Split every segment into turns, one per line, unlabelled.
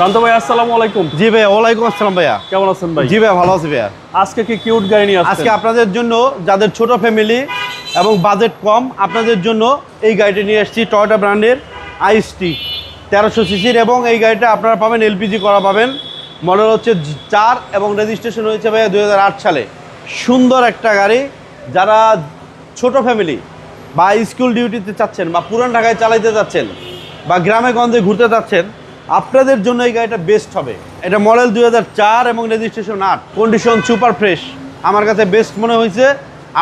প্রান্ত ভাই আসসালামু আলাইকুম।
জি ভাইয়া ওয়ালাইকুম আসসালাম ভাইয়া।
কেমন আছেন ভাই?
জি ভাইয়া ভালো আছি ভাইয়া।
আজকে কি কিউট গাড়ি নিয়ে
আজকে আপনাদের জন্য যাদের ছোট ফ্যামিলি এবং বাজেট কম আপনাদের জন্য এই গাড়িটি নিয়ে এসেছি টয়োটা ব্র্যান্ডের আইসটি তেরোশো সিসির এবং এই গাড়িটা আপনারা পাবেন এলপিজি করা পাবেন। মডেল হচ্ছে চার এবং রেজিস্ট্রেশন হয়েছে ভাইয়া দুই হাজার আট সালে। সুন্দর একটা গাড়ি। যারা ছোট ফ্যামিলি বা স্কুল ডিউটিতে চাচ্ছেন বা পুরান ঢাকায় চালাইতে যাচ্ছেন বা গ্রামে গঞ্জে ঘুরতে যাচ্ছেন আপনাদের জন্য এই গাড়িটা বেস্ট হবে। এটা মডেল দুই চার এবং রেজিস্ট্রেশন আট। কন্ডিশন সুপার ফ্রেশ আমার কাছে বেস্ট মনে হয়েছে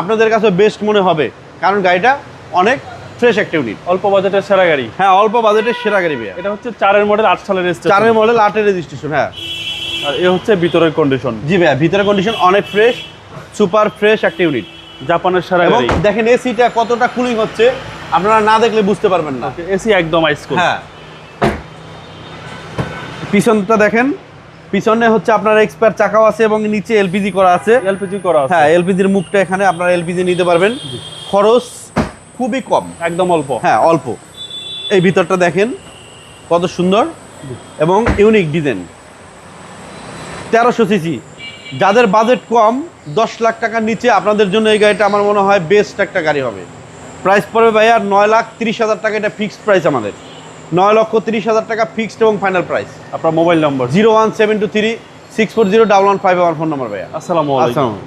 আপনাদের কাছে বেস্ট মনে হবে। কারণ গাড়িটা অনেক ফ্রেশ একটা ইউনিট
অল্প বাজেটের সেরা গাড়ি।
হ্যাঁ অল্প বাজেটের সেরা গাড়ি ভাইয়া।
এটা হচ্ছে চারের মডেল আট সালের রেজিস্ট্রেশন
চারের মডেল আটের রেজিস্ট্রেশন হ্যাঁ।
আর এ হচ্ছে ভিতরের কন্ডিশন
জি ভাইয়া ভিতরের কন্ডিশন অনেক ফ্রেশ সুপার ফ্রেশ একটা ইউনিট
জাপানের সেরা
এবং
গাড়ি।
দেখেন এসিটা কতটা কুলিং হচ্ছে আপনারা না দেখলে বুঝতে পারবেন না।
এসি একদম আইসকুল
হ্যাঁ। পিছনটা দেখেন। পিছনে হচ্ছে আপনার এক্সপায়ার চাকাও আছে এবং নিচে এলপিজি করা আছে।
এলপিজি করা আছে।
হ্যাঁ এলপিজির মুখটা এখানে আপনারা এলপিজি নিতে পারবেন। খরচ খুবই কম।
একদম অল্প।
হ্যাঁ অল্প। এই ভিতরটা দেখেন কত সুন্দর এবং ইউনিক ডিজাইন তেরোশো সিসি যাদের বাজেট কম দশ লাখ টাকার নিচে আপনাদের জন্য এই গাড়িটা আমার মনে হয় বেস্ট একটা গাড়ি হবে। প্রাইস পড়বে ভাই আর নয় লাখ তিরিশ হাজার টাকা এটা ফিক্সড প্রাইস আমাদের। নয় লক্ষ তিরিশ হাজার টাকা ফিক্সড এবং ফাইনাল প্রাইস
আপনার mobile number
zero one seven two three six four zero double one five one phone number ভাইয়া।
আসসালামু আলাইকুম।
আসসালাম